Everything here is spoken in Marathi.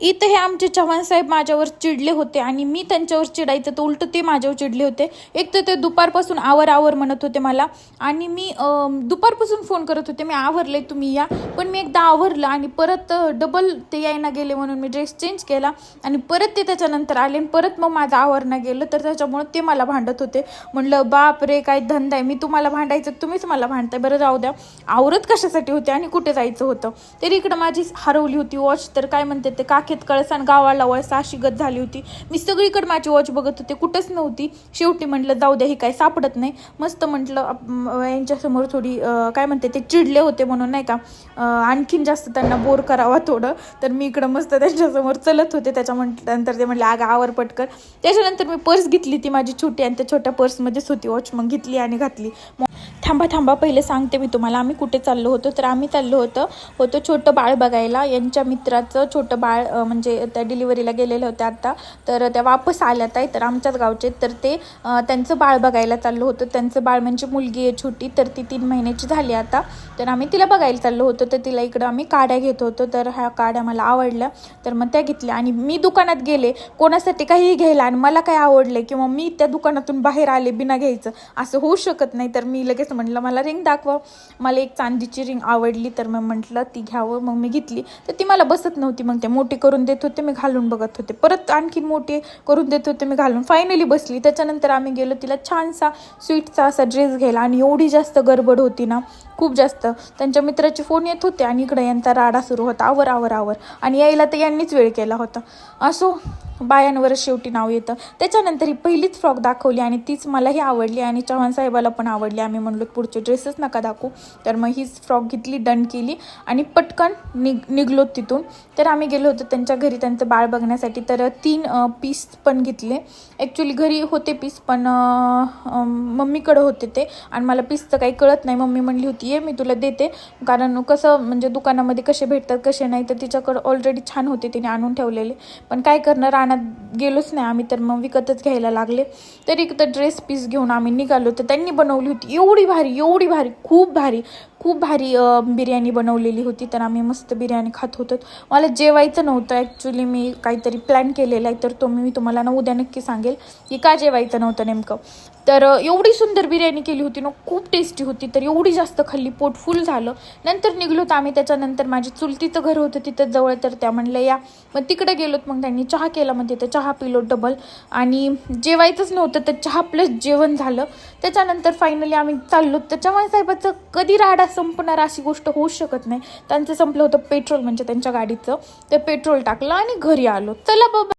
इथं हे आमचे चव्हाण साहेब माझ्यावर चिडले होते आणि मी त्यांच्यावर चिडायचं. तर उलट ते माझ्यावर चिडले होते. एक तर ते दुपारपासून आवर आवर म्हणत होते मला आणि मी दुपारपासून फोन करत होते. मी आवरले तुम्ही या. पण मी एकदा आवरलं आणि परत डबल ते यायना गेले म्हणून मी ड्रेस चेंज केला आणि परत ते त्याच्यानंतर आले आणि परत मग माझं आवरणं गेलं. तर त्याच्यामुळं ते मला भांडत होते. म्हणलं बाप रे काय धंदा आहे. मी तुम्हाला भांडायचं तुम्हीच मला भांडताय. बरं जाऊ द्या. आवरत कशासाठी होते आणि कुठे जायचं होतं? तरी इकडं माझी हरवली होती वॉच. तर काय म्हणते ते काखेत कळसान गावाला वळसा अशी गत झाली होती. मी सगळीकडे माझी वॉच बघत होते. कुठंच नव्हती. शेवटी म्हटलं जाऊ द्या ही काय सापडत नाही. मस्त म्हटलं यांच्यासमोर थोडी काय म्हणते ते चिडले होते म्हणून नाही का? आणखीन जास्त त्यांना बोर करावा थोडं. तर मी इकडं मस्त त्यांच्यासमोर चलत होते. त्याच्या म्हटल्यानंतर ते म्हटलं आग आवर पटकर त्याच्यानंतर मी पर्स घेतली ती माझी छोटी आणि त्या छोट्या पर्समध्येच होती वॉच मग घेतली आणि घातली. थांबा थांबा पहिले सांगते मी तुम्हाला. आम्ही कुठे चाललो होतो तर आम्ही चाललो होतो होतं छोटं बाळ बघायला. यांच्या मित्राचं छोटं बाळ म्हणजे त्या डिलिव्हरीला गेलेलं होत्या आत्ता तर त्या वापस आल्यात आहे तर आमच्याच गावचे. तर ते त्यांचं बाळ बघायला चाललो होतं. त्यांचं बाळ म्हणजे मुलगी आहे छोटी. तर ती तीन महिन्याची झाली आता. तर आम्ही तिला बघायला चाललो होतो. तर तिला इकडं आम्ही काड्या घेत होतो. तर ह्या काड्या मला आवडल्या. तर मग त्या घेतल्या. आणि मी दुकानात गेले. कोणासाठी काहीही घ्यायला आणि मला काय आवडलं किंवा मी त्या दुकानातून बाहेर आले बिना घ्यायचं असं होऊ शकत नाही. तर मी लगेच म्हटलं मला रिंग दाखवा. मला एक चांदीची रिंग आवडली तर मग म्हटलं ती घ्यावं. मग मी घेतली. तर ती मला बसत नव्हती. मग ते मोठी करून देत होते मी घालून बघत होते. परत आणखीन मोठी करून देत होते मी घालून. फायनली बसली. त्याच्यानंतर आम्ही गेलो तिला छानसा स्वीटचा असा ड्रेस घ्यायला. आणि एवढी जास्त गडबड होती ना खूप जास्त. त्यांच्या मित्राचे फोन येत होते आणि इकडे यांचा राडा सुरू होता. आवर आवर आवर. आणि यायला तर यांनीच वेळ केला होता. असो बायांवरच शेवटी नाव येतं. त्याच्यानंतर ही पहिलीच फ्रॉक दाखवली आणि तीच मलाही आवडली आणि चव्हाण साहेबाला पण आवडली. आम्ही म्हणलो पुढचे ड्रेसेस नका दाखवू. तर मग हीच फ्रॉक घेतली डन केली आणि पटकन निघ निघलो तिथून. तर आम्ही गेलो होतो त्यांच्या घरी त्यांचं बाळ बघण्यासाठी. तर तीन पीस पण घेतले. ॲक्च्युली घरी होते पीस पण मम्मीकडं होते ते. आणि मला पीसचं काही कळत नाही. मम्मी म्हणली होती ये मी तुला देते. कारण कसं म्हणजे दुकानामध्ये कसे भेटतात कसे नाही तर तिच्याकडं ऑलरेडी छान होते तिने आणून ठेवलेले. पण काय करणार दुकानात गेलोच नाही आम्ही तर मग विकतच घ्यायला लागले. तरी तर ड्रेस पीस घेऊन आम्ही निघालो. तर त्यांनी बनवली होती. एवढी भारी एवढी भारी खूप भारी. खूप भारी बिर्याणी बनवलेली होती. तर आम्ही मस्त बिर्याणी खात होतो. मला जेवायचं नव्हतं. ॲक्च्युली मी काहीतरी प्लॅन केलेला आहे. तर तो मी तुम्हाला ना उद्या नक्की सांगेल की का जेवायचं नव्हतं नेमकं. तर एवढी सुंदर बिर्याणी केली होती ना खूप टेस्टी होती. तर एवढी जास्त खाल्ली पोट फुल झालं. नंतर निघलो तर आम्ही त्याच्यानंतर माझी चुलतीचं घर होतं तिथं जवळ. तर त्या म्हणलं या. मग तिकडे गेलोत. मग त्यांनी चहा केला. मग तिथं चहा पिलो डबल आणि जेवायचंच नव्हतं. तर चहा प्लस जेवण झालं. त्याच्यानंतर फायनली आम्ही चाललो. तर चव्हाण साहेबाचं कधी राडा संपणार अशी गोष्ट होऊ शकत नाही. त्यांचं संपलं होतं पेट्रोल म्हणजे त्यांच्या गाडीचं. ते पेट्रोल टाकलं आणि घरी आलो. चला बाबा.